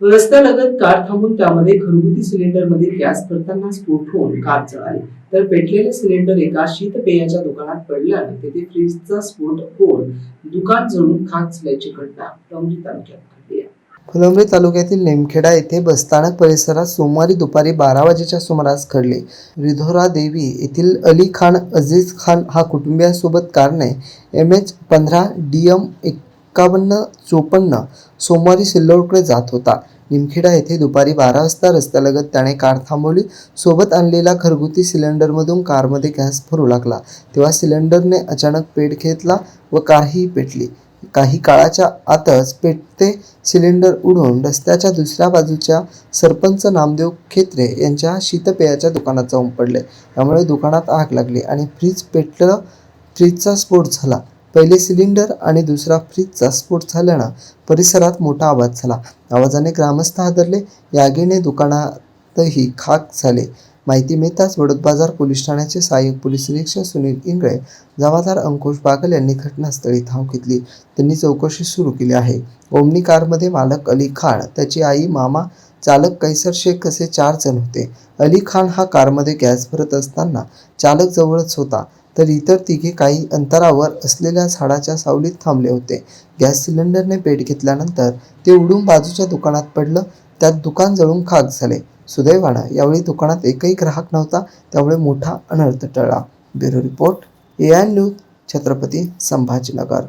रस्त्यालगत कार थांबून त्यामध्ये घरगुती सिलेंडरमध्ये गॅस भरताना स्फोट होऊन कार जळाली तर पेटलेले सिलेंडर एका शीतपेयाच्या दुकानात पडल्याने तेथे फ्रीजचा स्फोट होऊन दुकान जळून खाक झाल्याची घटना डोंगरी तालुक्यात घडली आहे. फुलंब्री तालुक्यातील नेमखेडा येथे बसस्थानक परिसरात सोमवारी दुपारी बारा वाजेच्या सुमारास घडले. रिधोरा देवी येथील अली खान अजीज खान हा कुटुंबियांसोबत कारने एम एच पंधरा डी एम एक एक्कावन्न चोपन्न सोमवारी सिल्लोडकडे जात होता. निमखेडा येथे दुपारी बारा वाजता रस्त्यालगत त्याने कार थांबवली. सोबत आणलेला घरगुती सिलेंडरमधून कारमध्ये गॅस भरू लागला. तेव्हा सिलेंडरने अचानक पेट घेतला व कारही पेटली. काही काळाच्या आतच पेटते सिलेंडर उडून रस्त्याच्या दुसऱ्या बाजूच्या सरपंच नामदेव खेत्रे यांच्या शीतपेयाच्या दुकानात जाऊन पडले त्यामुळे दुकानात आग लागली आणि फ्रीज पेटलं फ्रीजचा स्फोट झाला. पहिले सिलेंडर आणि दुसरा फ्रीजचा स्फोट झाल्यानं परिसरात मोठा आवाज झाला. आवाजाने ग्रामस्थ हादरले. या आगीने दुकानातही खाक झाले. माहिती मिळताच वडद बाजार पोलीस ठाण्याचे सहाय्यक पोलीस निरीक्षक सुनील इंगळे जमादार अंकुश बागल यांनी घटनास्थळी धाव घेतली. त्यांनी चौकशी सुरू केली आहे. ओमनी कारमध्ये मालक अली खान त्याची आई मामा चालक कैसर शेख असे चार जण होते. अली खान हा कारमध्ये गॅस भरत असताना चालक जवळच होता. तर इतर तिघे काही अंतरावर असलेल्या झाडाच्या सावलीत थांबले होते. गॅस सिलेंडरने पेट घेतल्यानंतर ते उडून बाजूच्या दुकानात पडलं. त्यात दुकान जळून खाक झाले. सुदैवानं यावेळी दुकानात एकही ग्राहक नव्हता. त्यामुळे मोठा अनर्थ टळला. Bureau report A I news Chhatrapati Sambhajinagar.